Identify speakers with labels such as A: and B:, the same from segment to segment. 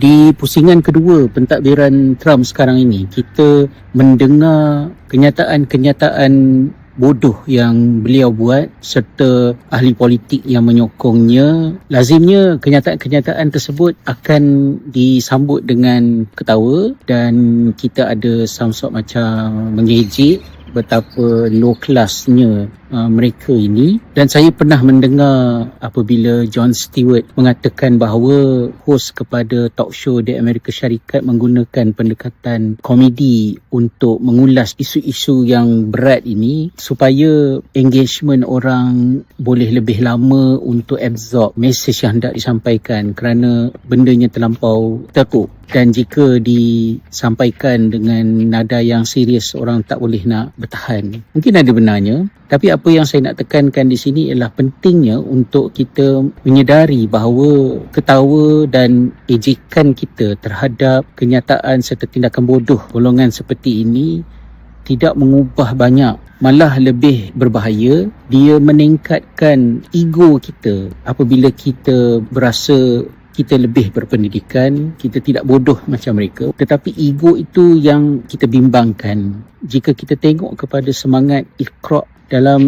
A: Di pusingan kedua pentadbiran Trump sekarang ini, kita mendengar kenyataan-kenyataan bodoh yang beliau buat serta ahli politik yang menyokongnya. Lazimnya kenyataan-kenyataan tersebut akan disambut dengan ketawa dan kita ada some sort macam mengejek betapa low classnya uh, mereka ini. Dan saya pernah mendengar apabila John Stewart mengatakan bahawa host kepada talk show di Amerika Syarikat menggunakan pendekatan komedi untuk mengulas isu-isu yang berat ini supaya engagement orang boleh lebih lama untuk absorb message yang hendak disampaikan kerana bendanya terlampau teruk dan jika disampaikan dengan nada yang serius orang tak boleh nak bertahan. Mungkin ada benarnya tapi apa yang saya nak tekankan di sini ialah pentingnya untuk kita menyedari bahawa ketawa dan ejekan kita terhadap kenyataan serta tindakan bodoh golongan seperti ini tidak mengubah banyak malah lebih berbahaya. Dia meningkatkan ego kita apabila kita berasa kita lebih berpendidikan, kita tidak bodoh macam mereka. Tetapi ego itu yang kita bimbangkan. Jika kita tengok kepada semangat ikhra' dalam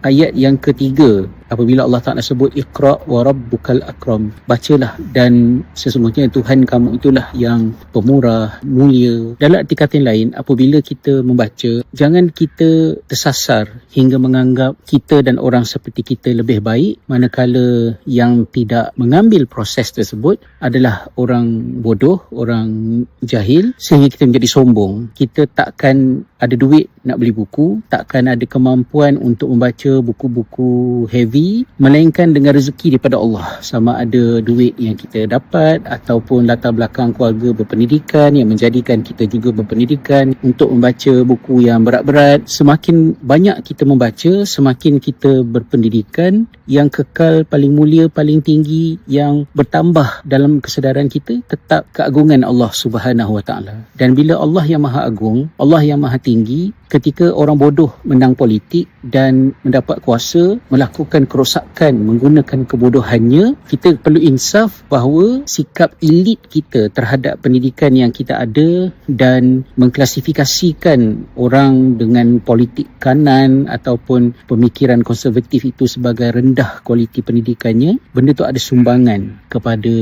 A: ayat yang ketiga apabila Allah Taala sebut iqra wa rabbukal akram bacalah. Dan sesungguhnya Tuhan kamu itulah yang pemurah mulia. Dalam arti kata lain apabila kita membaca jangan kita tersasar hingga menganggap kita dan orang seperti kita lebih baik. Manakala yang tidak mengambil proses tersebut adalah orang bodoh orang jahil sehingga kita menjadi sombong. Kita takkan ada duit nak beli buku takkan ada kemampuan untuk membaca buku-buku heavy melainkan dengan rezeki daripada Allah. Sama ada duit yang kita dapat ataupun latar belakang keluarga berpendidikan yang menjadikan kita juga berpendidikan untuk membaca buku yang berat-berat. Semakin banyak kita membaca semakin kita berpendidikan yang kekal paling mulia paling tinggi yang bertambah dalam kesedaran kita tetap keagungan Allah Subhanahu Wa Taala. Dan bila Allah yang Maha Agung Allah yang Maha Tinggi ketika orang bodoh menang politik dan mendapat kuasa melakukan kerosakan menggunakan kebodohannya kita perlu insaf bahawa sikap elit kita terhadap pendidikan yang kita ada dan mengklasifikasikan orang dengan politik kanan ataupun pemikiran konservatif itu sebagai rendah kualiti pendidikannya benda tu ada sumbangan kepada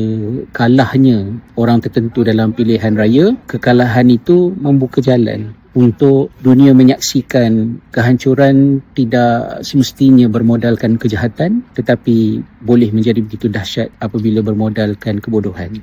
A: kalahnya orang tertentu dalam pilihan raya. Kekalahan itu membuka jalan untuk dunia menyaksikan kehancuran tidak semestinya bermodalkan kejahatan tetapi boleh menjadi begitu dahsyat apabila bermodalkan kebodohan.